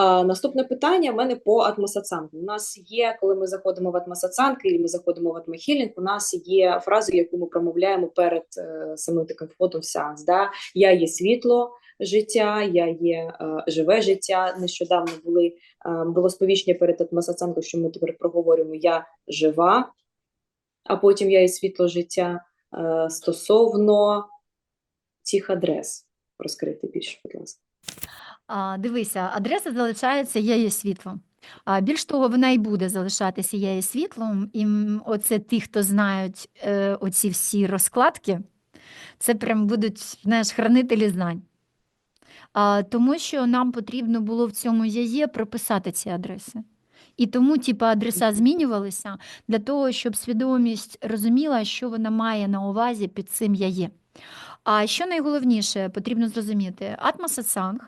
Наступне питання в мене по атмосацангу. У нас є, коли ми заходимо в атмосацанг, і ми заходимо в атмохілінг, у нас є фраза, яку ми промовляємо перед е, самим таким входом в сеанс. Да? Я є світло життя, я є е, живе життя. Нещодавно були, е, було сповіщення перед атмосацангом, що ми тепер проговорюємо Я жива, а потім я є світло життя е, стосовно цих адрес. Розкрити більше, будь ласка. Дивися, адреса залишається «Я є світло». А, більш того, вона і буде залишатися «Я є світлом». І оце ті, хто знають е, оці всі розкладки, це прям будуть, знаєш, хранителі знань. А, тому що нам потрібно було в цьому «Я є» прописати ці адреси. І тому, типу, адреса змінювалися для того, щоб свідомість розуміла, що вона має на увазі під цим «Я є». А що найголовніше потрібно зрозуміти, атмосатсанг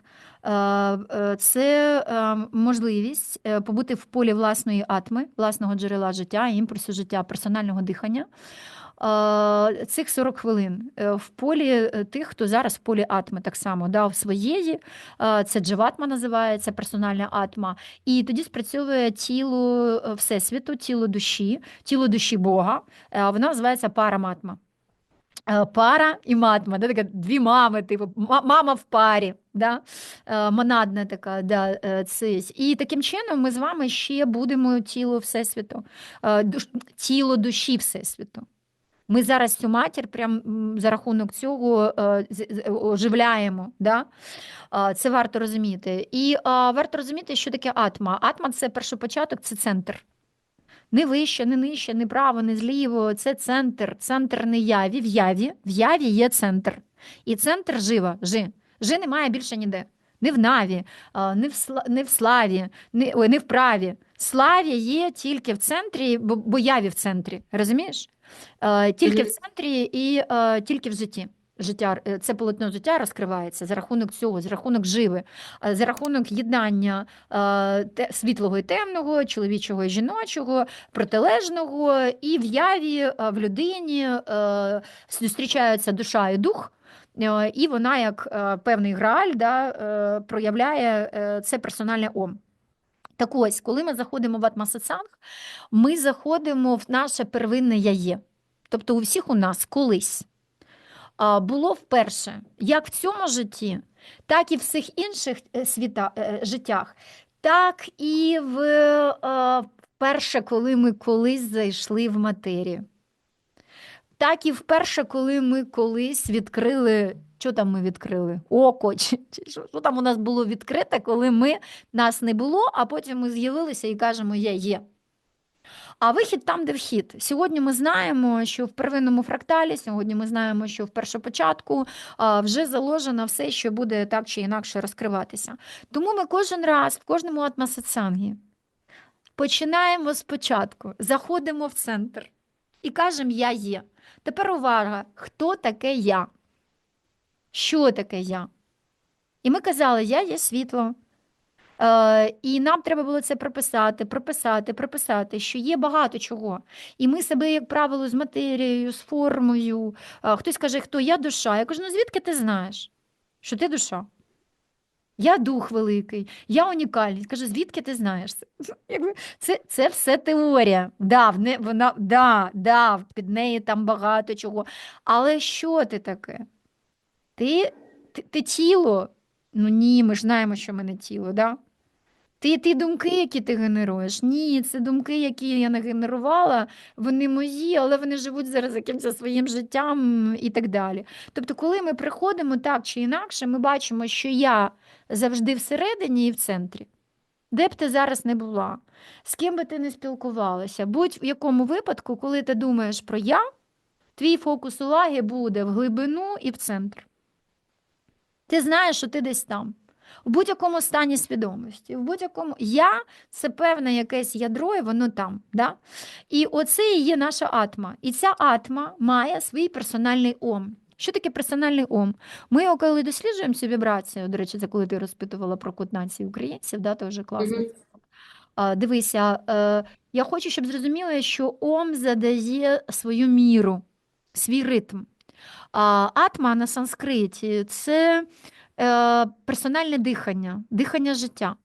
е, е, це е, можливість побути в полі власної атми, власного джерела життя, імпульсу життя, персонального дихання. Цих 40 хвилин в полі тих, хто зараз в полі атми, так само да, в своєї, це дживатма називається, персональна атма. І тоді спрацьовує тіло Всесвіту, тіло душі, тіло душі Бога. Вона називається параматма. Е, Пара і матма, да, така дві мами, типу, мама в парі, да? е, монадна така, да, е, цись. І таким чином ми з вами ще будемо тіло Всесвіту, тіло душі Всесвіту. Ми зараз цю матір прям за рахунок цього оживляємо. Да? Це варто розуміти. І варто розуміти, що таке атма. Атма це першопочаток, це центр. Не вище, не нижче, не право, не зліво. Це центр. Центр не яві. В яві. В яві є центр. І центр жива. Жи. Жи немає більше ніде. Не в наві, не в, не в славі, не, ой, не в праві. Славі є тільки в центрі, бо, бо яві в центрі. Розумієш? Тільки в центрі і тільки в житті. Життя, е, це полотно життя розкривається за рахунок цього, за рахунок живи, е, за рахунок єднання е, світлого і темного, чоловічого і жіночого, протилежного, і в яві в людині зустрічаються душа і дух. І вона, як певний грааль, да, проявляє це персональне ом. Так ось, коли ми заходимо в атмосацанг, ми заходимо в наше первинне я є. Тобто у всіх у нас колись було вперше, як в цьому житті, так і в всіх інших е, світа, е, життях, так і в е, вперше, коли ми колись зайшли в матерію. Так і вперше, коли ми колись відкрили, що там ми відкрили? Око, чи, чи що, що там у нас було відкрите, коли ми, нас не було, а потім ми з'явилися і кажемо Я є. А вихід там, де вхід. Сьогодні ми знаємо, що в первинному фракталі, сьогодні ми знаємо, що в першопочатку вже заложено все, що буде так чи інакше розкриватися. Тому ми кожен раз в кожному атмосацангі починаємо спочатку, заходимо в центр і кажемо Я є. Тепер увага, хто таке я? Що таке я? І ми казали, я є світло. Е, і нам треба було це прописати, прописати, прописати, що є багато чого. І ми себе, як правило, з матерією, з формою. е, хтось каже, хто я душа. Я кажу, ну звідки ти знаєш, що ти душа? Я дух великий, я унікальність. Каже, звідки ти знаєш це? Це, все теорія. Да, вона, да, да, під нею там багато чого. Але що ти таке? Ти, ти, ти тіло? Ну ні, ми ж знаємо, що ми не тіло, да? Ти, ти думки, які ти генеруєш? Ні, це думки, які я не генерувала, вони мої, але вони живуть зараз якимось своїм життям і так далі. Тобто, коли ми приходимо так чи інакше, ми бачимо, що я завжди всередині і в центрі. Де б ти зараз не була, з ким би ти не спілкувалася, будь в якому випадку, коли ти думаєш про я, твій фокус уваги буде в глибину і в центр. Ти знаєш, що ти десь там. В будь-якому стані свідомості, в будь-якому я це певне якесь ядро, і воно там. Да? І оце і є наша атма. І ця атма має свій персональний ом. Що таке персональний ом? Ми, його, коли досліджуємо цю вібрацію, до речі, це коли ти розпитувала про код нації українців, да, то вже класно. Дивися, е, я хочу, щоб зрозуміли, що ом задає свою міру, свій ритм. А атма на санскриті це е, персональне дихання, дихання життя.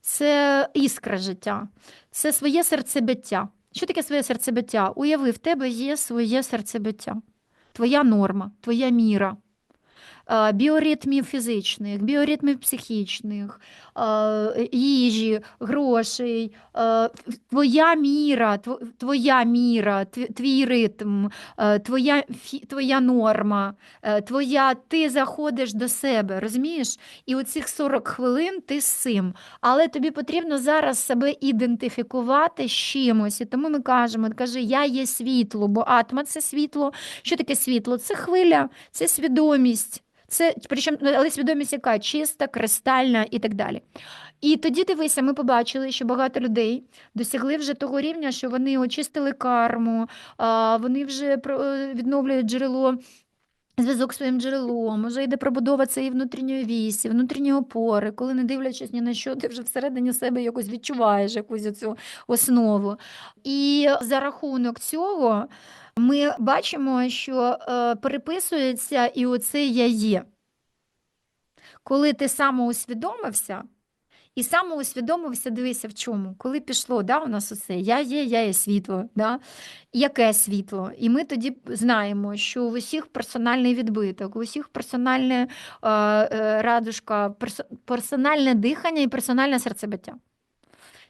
це іскра життя, це своє серцебиття. Що таке своє серцебиття? Уяви, в тебе є своє серцебиття, твоя норма, твоя міра. Е, Біоритмів фізичних, біоритмів психічних, е, їжі, грошей, е, твоя міра, твоя міра, твій ритм, твоя, твоя норма, твоя, ти заходиш до себе, розумієш? І оцих 40 хвилин ти з цим. Але тобі потрібно зараз себе ідентифікувати з чимось. І тому ми кажемо, каже, я є світло, бо атма це світло. Що таке світло? Це хвиля, це свідомість. Це причому, але свідомість яка чиста, кристальна і так далі. І тоді дивися, ми побачили, що багато людей досягли вже того рівня, що вони очистили карму, вони вже е, відновлюють джерело. Зв'язок з своїм джерелом, вже йде пробудова цієї внутрішньої вісі, внутрішньої опори, коли не дивлячись ні на що, ти вже всередині себе якось відчуваєш якусь цю основу. І за рахунок цього ми бачимо, що е, переписується і оце я є. Коли ти самоусвідомився, і самоусвідомився, дивися в чому, коли пішло, да, у нас оце я є, я є світло. Да? Яке світло? І ми тоді знаємо, що в усіх персональний відбиток, у всіх персональне е, е, радужка, перс, персональне дихання і персональне серцебиття.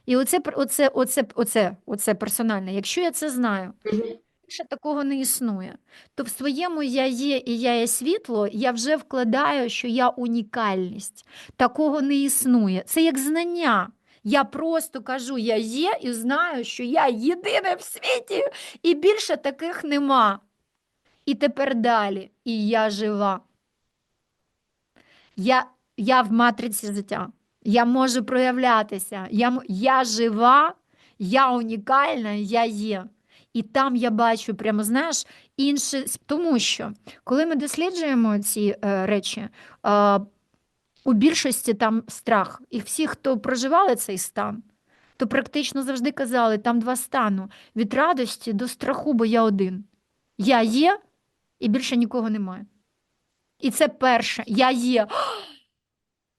І оце, оце, оце, оце, оце персональне. Якщо я це знаю, більше такого не існує. То в своєму я є і я є світло, я вже вкладаю, що я унікальність. Такого не існує. Це як знання. Я просто кажу, я є і знаю, що я єдине в світі, і більше таких нема. І тепер далі. І я жива. Я, я в матриці життя. Я можу проявлятися. Я, я жива, я унікальна, я є. І там я бачу, прямо знаєш, інше, тому що коли ми досліджуємо ці е, речі, е, у більшості там страх. І всі, хто проживали цей стан, то практично завжди казали, там два стану: від радості до страху, бо я один. Я є, і більше нікого немає. І це перше, я є.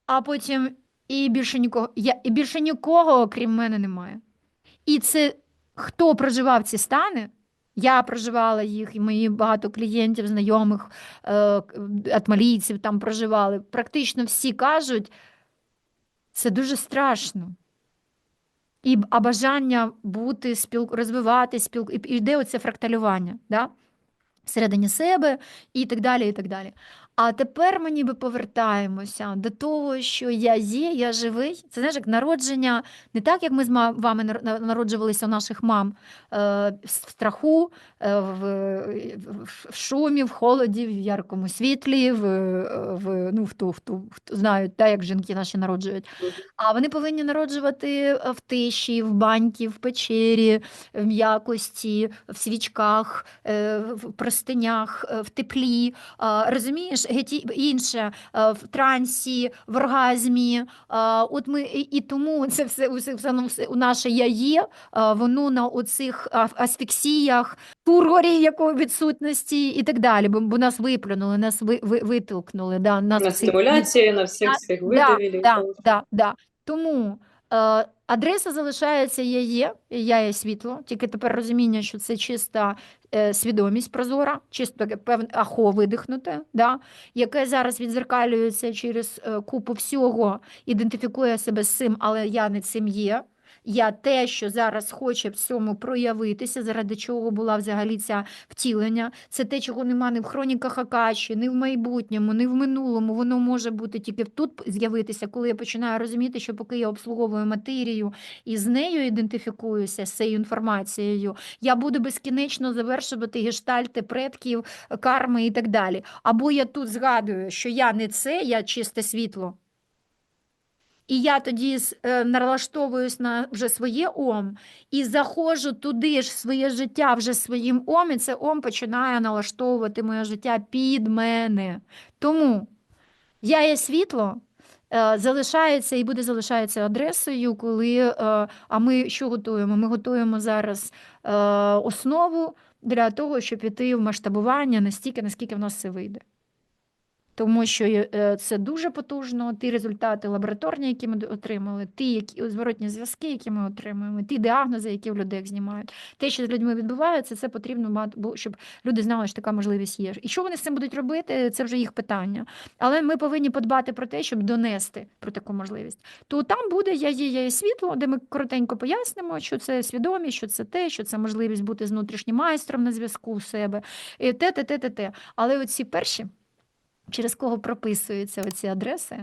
А потім і більше нікого, я, і більше нікого, окрім мене, немає. І це хто проживав ці стани? Я проживала їх, і мої багато клієнтів, знайомих, е, атмалійців там проживали. Практично всі кажуть, це дуже страшно. І, а бажання бути, спілку, розвивати, спілку, і йде оце фракталювання да? Всередині себе і так далі. і так далі. А тепер ми ніби повертаємося до того, що я є, я живий. Це знаєш, як народження, не так, як ми з вами народжувалися у наших мам е, в страху, е, в, шумі, в холоді, в яркому світлі, в, в, ну, в ту, в ту, ту- знають, як жінки наші народжують. А вони повинні народжувати е, в тиші, в баньки, в печері, в м'якості, в свічках, в простинях, е, в теплі. Розумієш, геть інше е, в трансі, в оргазмі. От ми і, тому це все, усе- у наше я є, воно на оцих асфіксіях, тургорі якої відсутності і так далі. Бо, бо нас виплюнули, нас ви, ви, витолкнули. Да, нас На стимуляції, на всіх цих Да, видавілів. да, да, да. Тому е, адреса залишається я є, я є світло, тільки тепер розуміння, що це чиста е, свідомість прозора, чисто певне ахо видихнуте, да, яке зараз відзеркалюється через е, купу всього, ідентифікує себе з цим, але я не цим є. Я те, що зараз хоче в цьому проявитися, заради чого була взагалі ця втілення. Це те, чого нема ні в хроніках Акаші, ні в майбутньому, ні в минулому. Воно може бути тільки тут з'явитися, коли я починаю розуміти, що поки я обслуговую матерію і з нею ідентифікуюся з цією інформацією, я буду безкінечно завершувати гештальти предків, карми і так далі. Або я тут згадую, що я не це, я чисте світло. І я тоді е, налаштовуюсь на вже своє ом і заходжу туди ж своє життя вже своїм ом, і це ом починає налаштовувати моє життя під мене. Тому я є світло. е, Залишається і буде залишається адресою, коли е, а ми що готуємо? Ми готуємо зараз основу для того, щоб піти в масштабування настільки, наскільки в нас це вийде. Тому що е, це дуже потужно. Ті результати лабораторні, які ми отримали, ті які зворотні зв'язки, які ми отримуємо, ті діагнози, які в людей знімають. Те, що з людьми відбувається, це потрібно мати, щоб люди знали, що така можливість є. І що вони з цим будуть робити, це вже їх питання. Але ми повинні подбати про те, щоб донести про таку можливість. То там буде я є, я є світло, де ми коротенько пояснимо, що це свідомість, що це те, що це можливість бути з внутрішнім майстром на зв'язку у себе, і те, те, те, те, те. Але оці перші. Через кого прописуються оці адреси,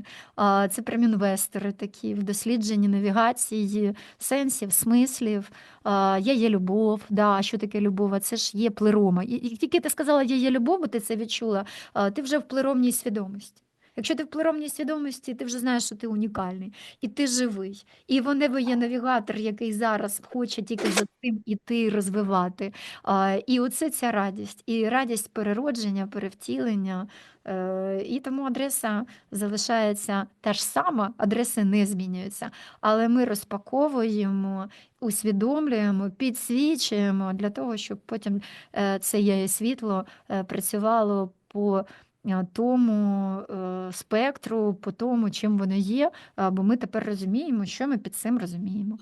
це прям інвестори такі в дослідженні навігації, сенсів, смислів. Я є любов. Да, що таке любов? Це ж є плерома. І тільки ти сказала, я є любов, бо ти це відчула, ти вже в плеромній свідомості. Якщо ти в плеромній свідомості, ти вже знаєш, що ти унікальний, і ти живий. І в небо є навігатор, який зараз хоче тільки за цим іти розвивати. І оце ця радість, і радість переродження, перевтілення. Е, І тому адреса залишається та ж сама, адреси не змінюються. Але ми розпаковуємо, усвідомлюємо, підсвічуємо для того, щоб потім е, це і світло е, працювало по тому е, спектру, по тому, чим воно є, бо ми тепер розуміємо, що ми під цим розуміємо.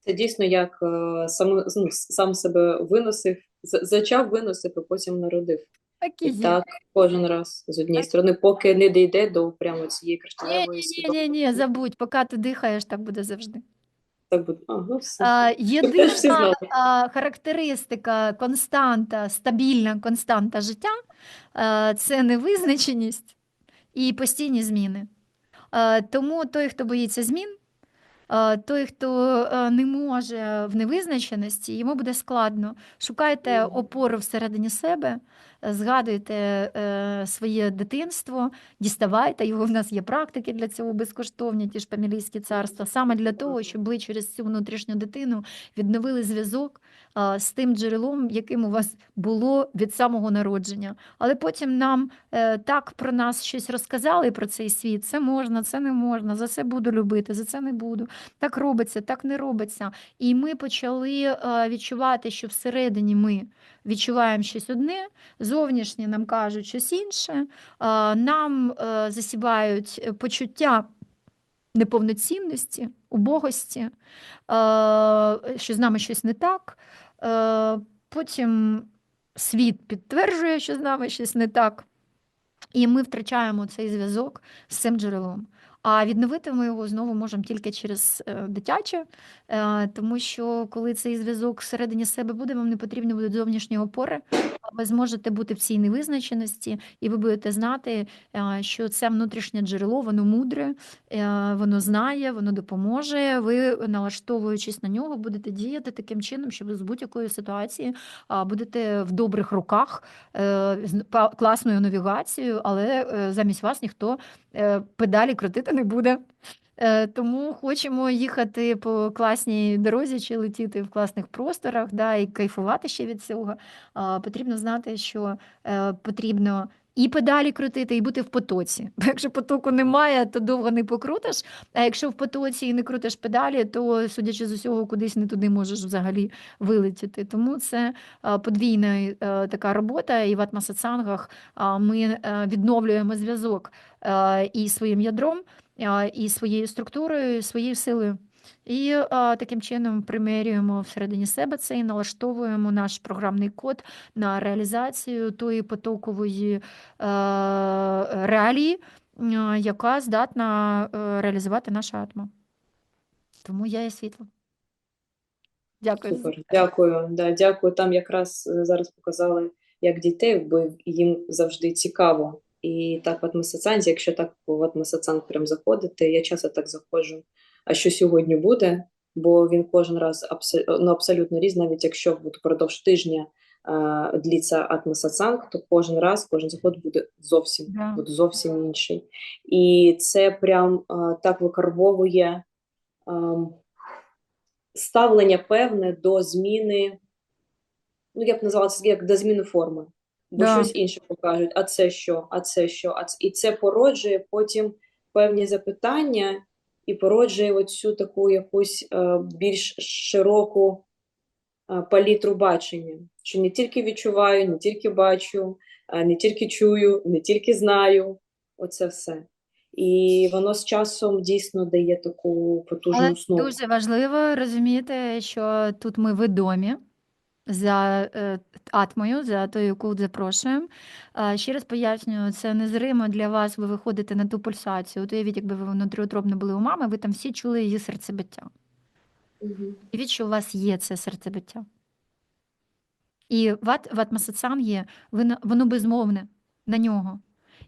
Це дійсно як е, сам, ну, сам себе виносив, зачав, виносив, і потім народив. Так і І так кожен раз з однієї сторони, поки не дійде до прямо цієї Ні, кришталевої ні, свідомості. ні, ні, забудь, поки ти дихаєш, так буде завжди. Так буде. А, ну все. А, Єдина а, характеристика, константа, стабільна константа життя а, це невизначеність і постійні зміни. А, Тому той, хто боїться змін, а, той, хто не може в невизначеності, йому буде складно. Шукайте опору всередині себе, згадуйте е, своє дитинство, діставайте його. В нас є практики для цього безкоштовні, ті ж Памілійські царства, саме для того, щоб ви через цю внутрішню дитину відновили зв'язок з тим джерелом, яким у вас було від самого народження. Але потім нам е, так про нас щось розказали про цей світ. Це можна, це не можна, за це буду любити, за це не буду. Так робиться, так не робиться. І ми почали е, відчувати, що всередині ми відчуваємо щось одне, зовнішнє нам кажуть щось інше, нам е, засівають е, почуття неповноцінності, убогості, е, що з нами щось не так. Е, Потім світ підтверджує, що з нами щось не так, і ми втрачаємо цей зв'язок з цим джерелом. А відновити ми його знову можемо тільки через е, дитяче, е, тому що коли цей зв'язок всередині себе буде, вам не потрібні будуть зовнішні опори. Ви зможете бути в цій невизначеності, і ви будете знати, е, що це внутрішнє джерело, воно мудре, воно знає, воно допоможе. Ви, налаштовуючись на нього, будете діяти таким чином, що ви з будь-якої ситуації будете в добрих руках з класною навігацією, але замість вас ніхто педалі крутити не буде. Е, Тому хочемо їхати по класній дорозі чи летіти в класних просторах, да, і кайфувати ще від цього. А, Потрібно знати, що е, потрібно і педалі крутити, і бути в потоці. Бо якщо потоку немає, то довго не покрутиш. А якщо в потоці і не крутиш педалі, то, судячи з усього, кудись не туди можеш взагалі вилетіти. Тому це е, подвійна е, така робота, і в атмосатсангах а, ми е, відновлюємо зв'язок і своїм ядром, і своєю структурою, і своєю силою. І е, таким чином примірюємо всередині себе це і налаштовуємо наш програмний код на реалізацію тої потокової е, реалії, е, яка здатна е, реалізувати наша атма. Тому я є світло. Дякую. Супер, дякую. Да, дякую. Там якраз е, зараз показали, як дітей, бо їм завжди цікаво. І так в атмосоціанзі, якщо так в атмосоціанг прям заходити, я часто так заходжу. А що сьогодні буде? Бо він кожен раз абсо- ну, абсолютно різний, навіть якщо впродовж тижня е, дліться атмосоціанг, то кожен раз, кожен заход буде зовсім, Да. буде зовсім інший. І це прям е, так викарбовує. ем, ставлення певне до зміни, ну я б назвала це як до зміни форми, бо Да. щось інше покажуть, а це що, а це що, а це... і це породжує потім певні запитання і породжує оцю таку якусь е, більш широку е, палітру бачення, що не тільки відчуваю, не тільки бачу, е, не тільки чую, не тільки знаю. Оце все. І воно з часом дійсно дає таку потужну Але основу. дуже важливо розуміти, що тут ми відомі за е, атмою, за тою, яку запрошуємо. Ще раз пояснюю, це незримо для вас, ви виходите на ту пульсацію. От уявіть, якби ви внутріутробно були у мами, ви там всі чули її серцебиття. Мгм. Уявіть, що у вас є це серцебиття. І в, ат, є, воно, безмовне на нього.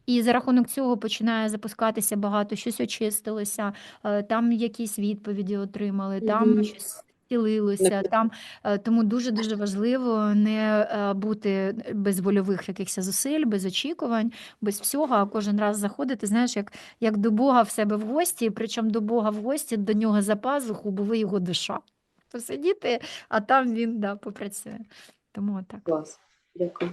І за рахунок цього починає запускатися багато, щось очистилося, е, там якісь відповіді отримали, там Мгм. щось зцілилося. Там, е, тому дуже-дуже важливо не е, бути без вольових якихось зусиль, без очікувань, без всього, а кожен раз заходити, знаєш, як, як до Бога в себе в гості, причому до Бога в гості, до нього за пазуху, бо ви його душа. Посидіти, а там він да, попрацює. Тому так. Клас. Дякую.